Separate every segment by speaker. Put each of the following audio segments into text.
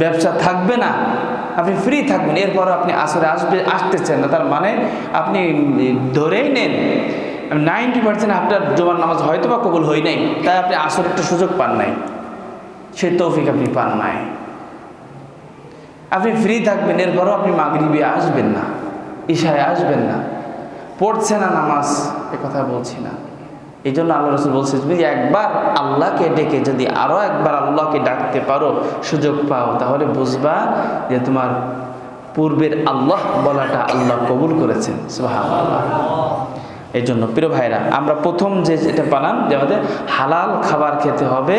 Speaker 1: ব্যবসা থাকবে না। আপনি ফ্রি থাকবেন এরপর আপনি আসরে আসবে, আসতেছেন না। তার মানে আপনি ধরেই নেন নাইনটি পার্সেন্ট আপনার জোয়ার নামাজ হয়তো বা কবুল হয় নাই, তাই আপনি আসর একটা সুযোগ পান নাই। সে তৌফিক আপনি পান নাই। আপনি ফ্রি থাকবেন, এরপরও আপনি মাগরিবে আসবেন না, ঈশায় আসবেন না। পড়ছে না নামাজ, এ কথা বলছি না। এই জন্য আল্লাহ রসুল বলছে, তুমি একবার আল্লাহকে ডেকে যদি আরও একবার আল্লাহকে ডাকতে পারো, সুযোগ পাও, তাহলে বুঝবা যে তোমার পূর্বের আল্লাহ বলাটা আল্লাহ কবুল করেছেন। সুবহানাল্লাহ। এই জন্য প্রিয় ভাইরা, আমরা প্রথম যে যেটা পালাম যে আমাদের হালাল খাবার খেতে হবে।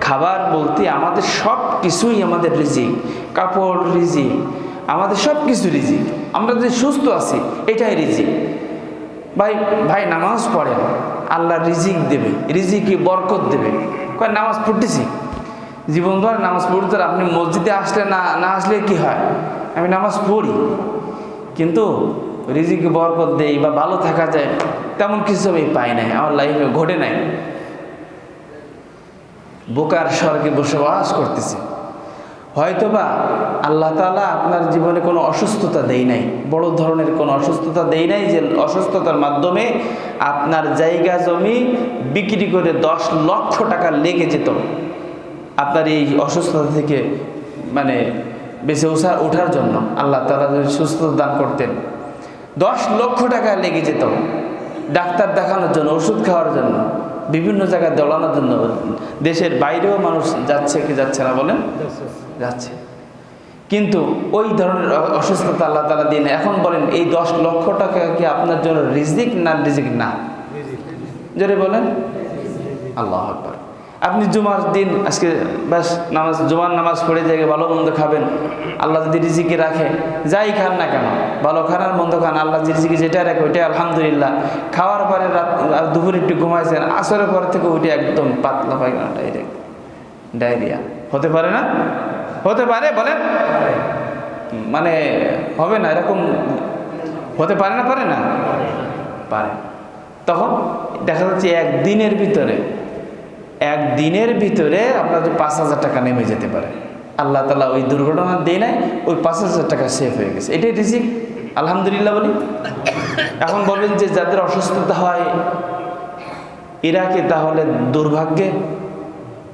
Speaker 1: খাবার বলতে আমাদের সব কিছুই আমাদের রিজিক। কাপড় রিজিক, আমাদের সব কিছু রিজিক। আমরা যে সুস্থ আছি, এটাই রিজিক। ভাই ভাই, নামাজ পড়েন। আল্লাহ রিজিক দেবে, রিজিকে বরকত দেবে। কয়, নামাজ পড়তেছি। জীবনভর নামাজ পড়তে আপনি মসজিদে আসলে না না আসলে কি হয়? আমি নামাজ পড়ি, কিন্তু রিজিকে বরকত দেই বা ভালো থাকা যায়, তেমন কিছু আমি পাই নাই, আমার লাইফে ঘটে নাই। বোকার স্বর্গে বসবাস করতেছি। হয়তোবা আল্লাহ তালা আপনার জীবনে কোনো অসুস্থতা দেই নাই। বড় ধরনের কোনো অসুস্থতা দেই নাই যে অসুস্থতার মাধ্যমে আপনার জায়গা জমি বিক্রি করে দশ লক্ষ টাকা লেগে যেত। আপনার এই অসুস্থতা থেকে মানে বেঁচে ওঠা ওঠার জন্য আল্লাহ তালা যদি সুস্থতা দান করতেন। দশ লক্ষ টাকা লেগে যেত। ডাক্তার দেখানোর জন্য, ওষুধ খাওয়ার জন্য, বিভিন্ন জায়গায় দৌড়ানোর জন্য, দেশের বাইরেও মানুষ যাচ্ছে কি যাচ্ছে না বলেন? যাচ্ছে। কিন্তু ওই ধরনের অসুস্থতা আল্লাহ তালা দিন এখন বলেন, এই দশ লক্ষ টাকা কি আপনার জন্য রিজিক না রিজিক না। জোরে বলেন। আল্লাহ আকবার। আপনি জুমার দিন, আজকে ব্যাস নামাজ, জুমার নামাজ পড়ে জায়গায় ভালো মন্দ খাবেন, আল্লাহ যদি রিজিকে রাখে, যাই খান না কেন, ভালো খান আর মন্দ খান, আল্লাহ রিজিকে যেটা রাখে ওইটাই, আলহামদুলিল্লাহ। খাওয়ার পরে রাত দুপুরে একটু ঘুমাইছেন, আসরের পর থেকে ওইটা একদম পাতলা পায়খানা ডাইরেক্ট ডায়রিয়া। হতে পারে না? হতে পারে, বলেন? মানে হবে না, এরকম হতে পারে না পারে না? পারে। তখন দেখা যাচ্ছে একদিনের ভিতরে একদিনের ভিতরে আপনার পাঁচ হাজার টাকা নেমে যেতে পারে, আল্লাহ তালা ওই দুর্ঘটনা দিয়ে নেয় ওই পাঁচ হাজার টাকা সেফ হয়ে গেছে। এটাই রিজিক? আলহামদুলিল্লাহ বলি। এখন বলবেন যে যাদের অসুস্থতা হয়, এরা কি তাহলে দুর্ভাগ্যে?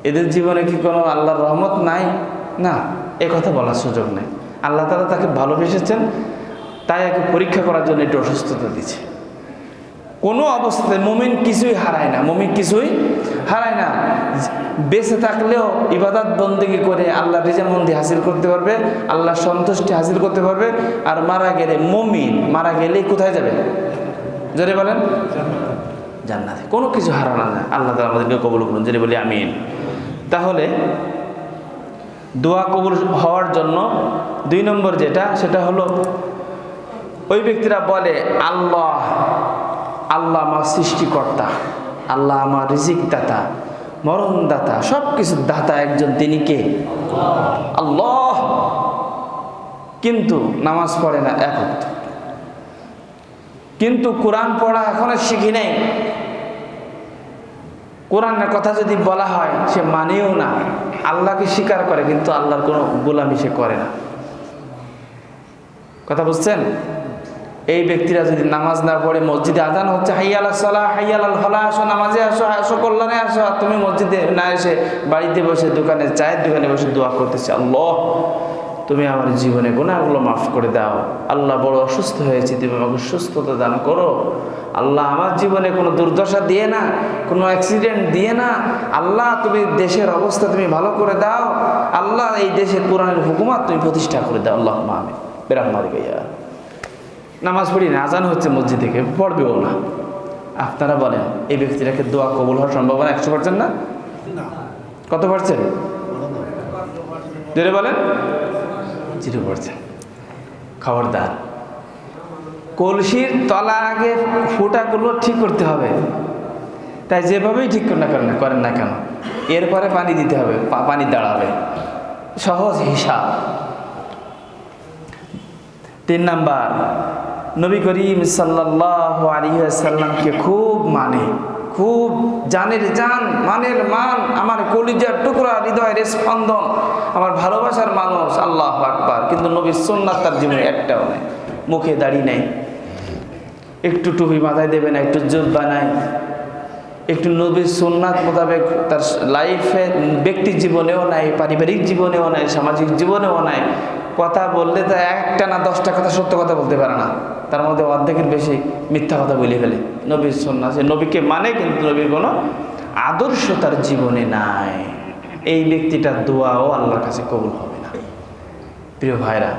Speaker 1: এদের জীবনে কি কোনো আল্লাহর রহমত নাই? না, এ কথা বলার সুযোগ নেই। আল্লাহ তালা তাকে ভালোবেসেছেন, তাই একে পরীক্ষা করার জন্য একটু অসুস্থতা দিচ্ছে কোনো অবস্থায় মুমিন কিছুই হারায় না, মুমিন কিছুই হারায় না। বেঁচে থাকলেও ইবাদত বন্দিগি করে আল্লাহ রিজামন্দি হাসিল করতে পারবে, আল্লাহ সন্তুষ্টি হাসিল করতে পারবে, আর মারা গেলে মমিন, মারা গেলেই কোথায় যাবে? জোরে বলেন? জান্নাতে। কোনো কিছু হারানো না। আল্লাহ তালা আমাদেরকে কবুল করুন যদি বলি আমিন। তাহলে দোয়া কবুল হওয়ার জন্য দুই নম্বর যেটা, সেটা হলো ওই ব্যক্তিরা বলে, আল্লাহ আল্লাহ আমার সৃষ্টিকর্তা, আল্লাহ আমার রিজিক দাতা মরণদাতা সব কিছুর দাতা একজন, তিনি কে? আল্লাহ। কিন্তু নামাজ পড়ে না এক কিন্তু কোরআন পড়া এখনও শিখি নাই। কোরআনের কথা যদি বলা হয়, সে মানেও না। আল্লাহকে স্বীকার করে, কিন্তু আল্লাহর কোনো গোলামি সে করে না। কথা বুঝছেন? এই ব্যক্তিরা যদি নামাজ না পড়ে মসজিদে আদান হচ্ছে, হাইয়াল সালাহ, হাইয়াল হলা, আসো নামাজে আসো আসো কল্যাণে আসো, আর তুমি মসজিদে না এসে বাড়িতে বসে, দোকানে, চায়ের দোকানে বসে দোয়া করতেছে, আল্লাহ। তুমি আমার জীবনে গুণাগুলো মাফ করে দাও। আল্লাহ বড় অসুস্থ হয়েছে তুমি আমাকে সুস্থতা দান করো। আল্লাহ আমার জীবনে কোনো দুর্দশা দিয়ে না কোনো অ্যাক্সিডেন্ট দিয়ে না আল্লাহ তুমি দেশের অবস্থা তুমি ভালো করে দাও। আল্লাহ এই দেশের কোরআনের হুকুমাত তুমি প্রতিষ্ঠা করে দাও। আল্লাহ মাহমে বেরাহমারি ভাইয়া। নামাজ পড়ি না আজান হচ্ছে মসজিদ থেকে পড়বেও না। আপনারা বলেন এই ব্যক্তিটাকে দোয়া কবুল হওয়ার সম্ভাবনা একশো পার্সেন্ট না। কত পার্সেন্ট? জোরে বলেন। জিরো পার্সেন্ট খবরদার। কলসির তলা আগে ফুটাগুলো ঠিক করতে হবে। তাই যেভাবেই ঠিক না করেন না করেন না কেন, এরপরে পানি দিতে হবে পানি দাঁড়াবে। সহজ হিসাব। তিন নাম্বার, নবী করিম সাল্লাহ আলী সাল্লামকে খুব মানে। খুব জানের জান, মানের মান, আমার কলিজার টুকরা, হৃদয়ের স্পন্দন, আমার ভালোবাসার মানুষ, আল্লাহ আকবার। কিন্তু নবীর সুন্নাত তার জীবনে একটাও নেই, মুখে দাড়ি নেই। একটু টুপি মাথায় দেবে না, একটু জুব্বা নাই। একটু নবীর সুন্নাত মোতাবেক তার লাইফে ব্যক্তি জীবনেও নাই, পারিবারিক জীবনেও নাই, সামাজিক জীবনেও নাই। কথা বললে তো একটা না দশটা কথা সত্য কথা বলতে পারে না। তার মধ্যে অর্ধেকের বেশি মিথ্যা কথা বলে ফেলে। নবীর সুন্নাত সে নবীকে মানে কিন্তু নবীর কোনো আদর্শ তার জীবনে নাই। এই ব্যক্তিটার দোয়াও আল্লাহর কাছে কবুল হবে না। প্রিয় ভাইরা,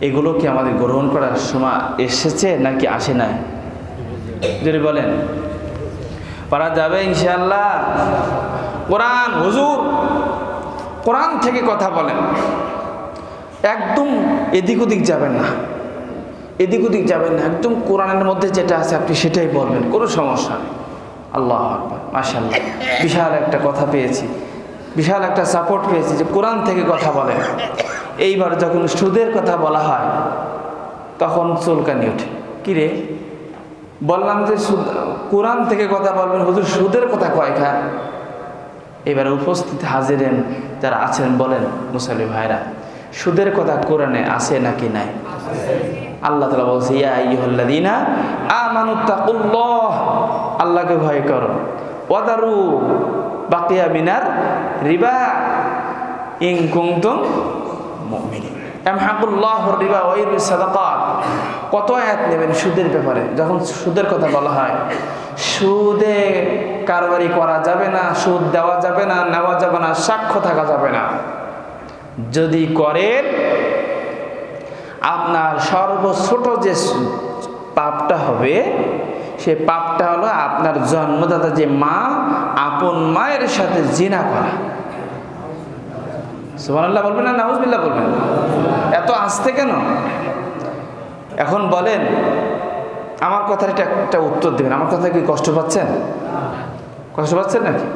Speaker 1: এগুলো কি আমাদের গ্রহণ করার সময় এসেছে নাকি আসে নাই? যদি বলেন। পারা যাবে ইনশাল্লাহ কোরআন, হুজুর, কোরআন থেকে কথা বলেন। একদম এদিক ওদিক যাবেন না। এদিক ওদিক যাবেন না। একদম কোরআনের মধ্যে যেটা আছে আপনি সেটাই বলবেন। কোনো সমস্যা নেই। আল্লাহ আকবার মাশাল্লাহ বিশাল একটা কথা পেয়েছি। বিশাল একটা সাপোর্ট পেয়েছি যে কোরআন থেকে কথা বলেন এইবার যখন সুদের কথা বলা হয়, তখন চুলকানি ওঠে। কি রে? বললাম যে সুদ, কোরআন থেকে কথা বলবেন, হুজুর সুদের কথা কয় খা এবার উপস্থিত হাজিরেন, যারা আছেন বলেন মুসালি ভাইরা সুদের কথা কোরআনে আছে নাকি নাই? আল্লাহ তালা বলছে, ইয়া আমানুত্তাকুল্লাহ আল্লাহকে ভয় করো। ওয়াদারু বাকিয়া মিনার রিবা ইং কুমতুম মুমিনিন। রিবা কত আয়াত নেবেন সুদের ব্যাপারে? যখন সুদের কথা বলা হয়, সুদে কারবারি করা যাবে না, সুদ দেওয়া যাবে না, নেওয়া যাবে না, সাক্ষ্য থাকা যাবে না। যদি করেন, আপনার সর্বছোট যে পাপটা হবে, সে পাপটা হলো আপনার জন্মদাতা যে মা, আপন মায়ের সাথে জিনা করা। সুবহানাল্লাহ বলবেন না, নাউজবিল্লাহ বলবেন এত আসতে কেন? এখন বলেন, আমার কথার এটা একটা উত্তর দেবেন। আমার কথা কি কষ্ট পাচ্ছেন? কষ্ট পাচ্ছেন নাকি?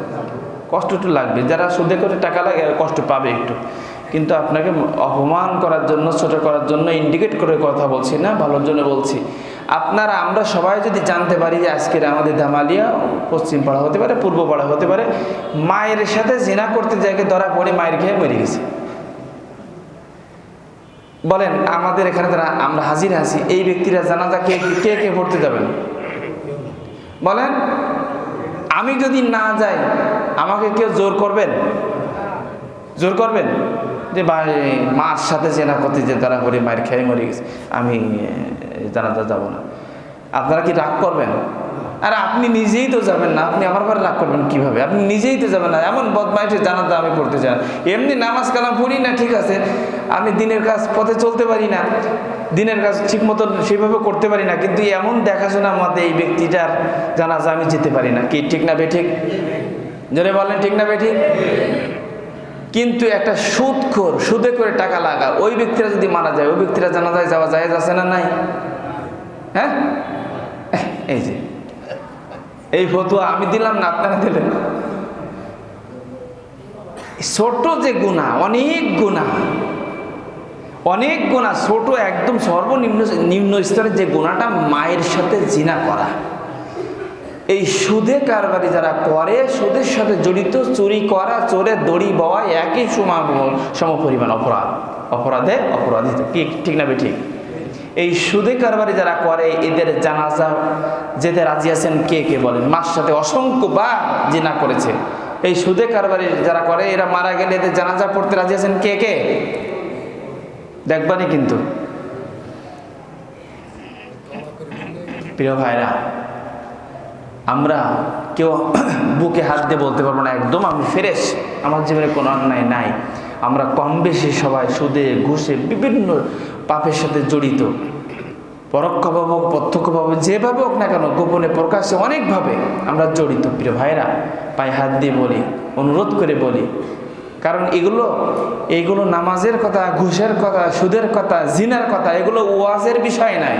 Speaker 1: কষ্ট একটু লাগবে। যারা সুদে করে টাকা লাগে কষ্ট পাবে একটু। কিন্তু আপনাকে অপমান করার জন্য, ছোট করার জন্য ইন্ডিকেট করে কথা বলছি না, ভালোর জন্য বলছি। আপনারা, আমরা সবাই যদি জানতে পারি যে আজকের আমাদের দামালিয়া পশ্চিম পাড়া হতে পারে, পূর্ব পাড়া হতে পারে, মায়ের সাথে জিনা করতে জায়গায় ধরা পড়ে মায়ের খেয়ে মরে গেছে। বলেন, আমাদের এখানে তারা, আমরা হাজির আছি, এই ব্যক্তিরা জানাজা কে কে কে পড়তে যাবেন? বলেন, আমি যদি না যাই, আমাকে কেউ জোর করবেন? জোর করবেন? যে ভাই, মার সাথে চেনা করতে যে তারা করে মায়ের খেয়ে মরে গেছে, আমি জানাজা যাব না। আপনারা কি রাগ করবেন? আর আপনি নিজেই তো যাবেন না, আপনি আমার ঘরে রাগ করবেন কীভাবে? আপনি নিজেই তো যাবেন না, এমন বদমাইশে জানাতে আমি পড়তে চাই না। এমনি নামাজ কালাম পড়ি না, ঠিক আছে, আমি দিনের কাজ পথে চলতে পারি না, দিনের কাজ ঠিক মতো সেভাবে করতে পারি না, কিন্তু এমন দেখাশোনা মতে এই ব্যক্তিটার জানাজা আমি যেতে পারি না। কি, ঠিক না বেঠিক জোরে বলেন, ঠিক না বেঠিক কিন্তু একটা সুদ সুদখোর, সুদে করে টাকা লাগা, ওই ব্যক্তিরা যদি মারা যায়, ওই ব্যক্তিরা জানা যায় যাওয়া যায় আছে না নাই? হ্যাঁ? এই যে, এই ফতুয়া আমি দিলাম না, আপনারা দিলেন ছোট যে গুণা, অনেক গুণা অনেক গুণা, ছোট একদম সর্বনিম্ন, নিম্ন স্তরের যে গুণাটা মায়ের সাথে জিনা করা। এই সুদে কারবারি যারা করে, সুদের সাথে জড়িত, চুরি করা চোরের দড়ি বওয়া, একই সমান সম পরিমাণ অপরাধ অপরাধে অপরাধিত কি, ঠিক না ঠিক এই সুদে কারবারি যারা করে, এদের জানাজা যেতে রাজি আছেন, কে কে বলেন? মার সাথে অসংখ্য বার জেনা করেছে। এই সুদে কারবারি যারা করে, এরা মারা গেলে এদের জানাজা পড়তে রাজি আছেন, কে কে? দেখবানি কিন্তু। প্রিয় ভাইরা আমরা কেউ বুকে হাত দিয়ে বলতে পারব না, একদম আমি ফ্রেশ। আমার জীবনে কোনো অন্যায় নাই। আমরা কম বেশি সবাই সুদে, ঘুষে, বিভিন্ন পাপের সাথে জড়িত। পরোক্ষভাবে হোক, প্রত্যক্ষভাবে, যেভাবে হোক না কেন, গোপনে প্রকাশে অনেকভাবে আমরা জড়িত, প্রিয় ভাইরা পায়ে হাত দিয়ে বলি, অনুরোধ করে বলি। কারণ এগুলো এগুলো নামাজের কথা, ঘুষের কথা, সুদের কথা, জিনার কথা, এগুলো ওয়াজের বিষয় নাই।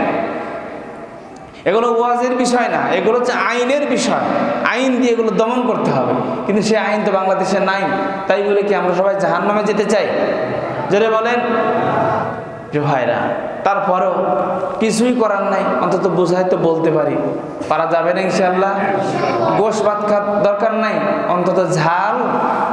Speaker 1: এগুলো ওয়াজের বিষয় না, এগুলো হচ্ছে আইনের বিষয়। আইন দিয়ে এগুলো দমন করতে হবে। কিন্তু সে আইন তো বাংলাদেশে নাই। তাই বলে কি আমরা সবাই জাহান নামে যেতে চাই? জোরে বলেন। ভাইরা, তারপরেও কিছুই করার নাই, অন্তত বোঝাই তো বলতে পারি। পারা যাবে না ইনশাল্লাহ গোশ ভাত খাত দরকার নাই। অন্তত ঝাল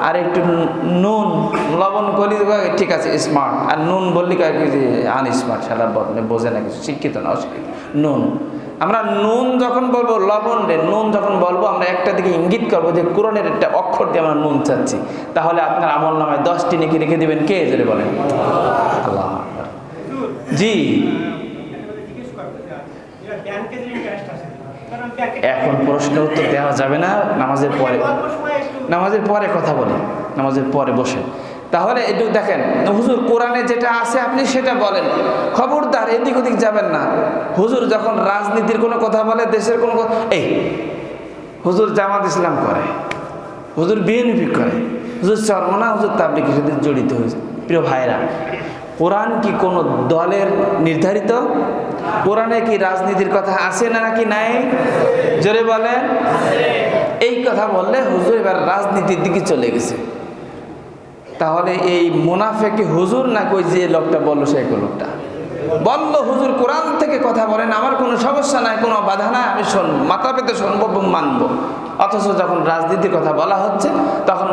Speaker 1: আর একটু নুন- লবণ কলি ঠিক আছে স্মার্ট আর নুন বললি কয়েক যে, আন স্মার্ট সারা বোঝে না কিছু, শিক্ষিত না অশিক্ষিত। নুন। আমরা নুন যখন বলব, লবণ রে, নুন যখন বলব, আমরা একটা দিকে ইঙ্গিত করব যে কোরআনের একটা অক্ষর দিয়ে আমরা নুন চাচ্ছি। তাহলে আপনার আমল নামায় দশটি নেকি রেখে দেবেন কে জেনে বলেন? জি। এখন প্রশ্নের উত্তর দেওয়া যাবে না, নামাজের পরে নামাজের পরে কথা বলি, নামাজের পরে বসে। তাহলে একটু দেখেন হুজুর কোরআনে যেটা আছে আপনি সেটা বলেন। খবরদার, এদিক ওদিক যাবেন না। হুজুর যখন রাজনীতির কোনো কথা বলে, দেশের কোনো এই, হুজুর জামাত ইসলাম করে। হুজুর বিএনপি করে। হুজুর চরমনা, হুজুর তাবলিকের সাথে জড়িত হয়েছে। প্রিয় ভাইরা কোরআন কি কোনো দলের নির্ধারিত? কোরআনে কি রাজনীতির কথা আছে না নাকি নাই? জোরে বলেন। এই কথা বললে হুজুর এবার রাজনীতির দিকে চলে গেছে। তাহলে এই মুনাফেকে হুজুর না কই যে লোকটা বলল সে লোকটা? বলল, হুজুর কোরআন থেকে কথা বলেন, আমার কোনো সমস্যা নাই, কোনো বাধা নাই, আমি শোন, মাথা পেতে শুনব মানবো। অথচ যখন রাজনীতির কথা বলা হচ্ছে, তখন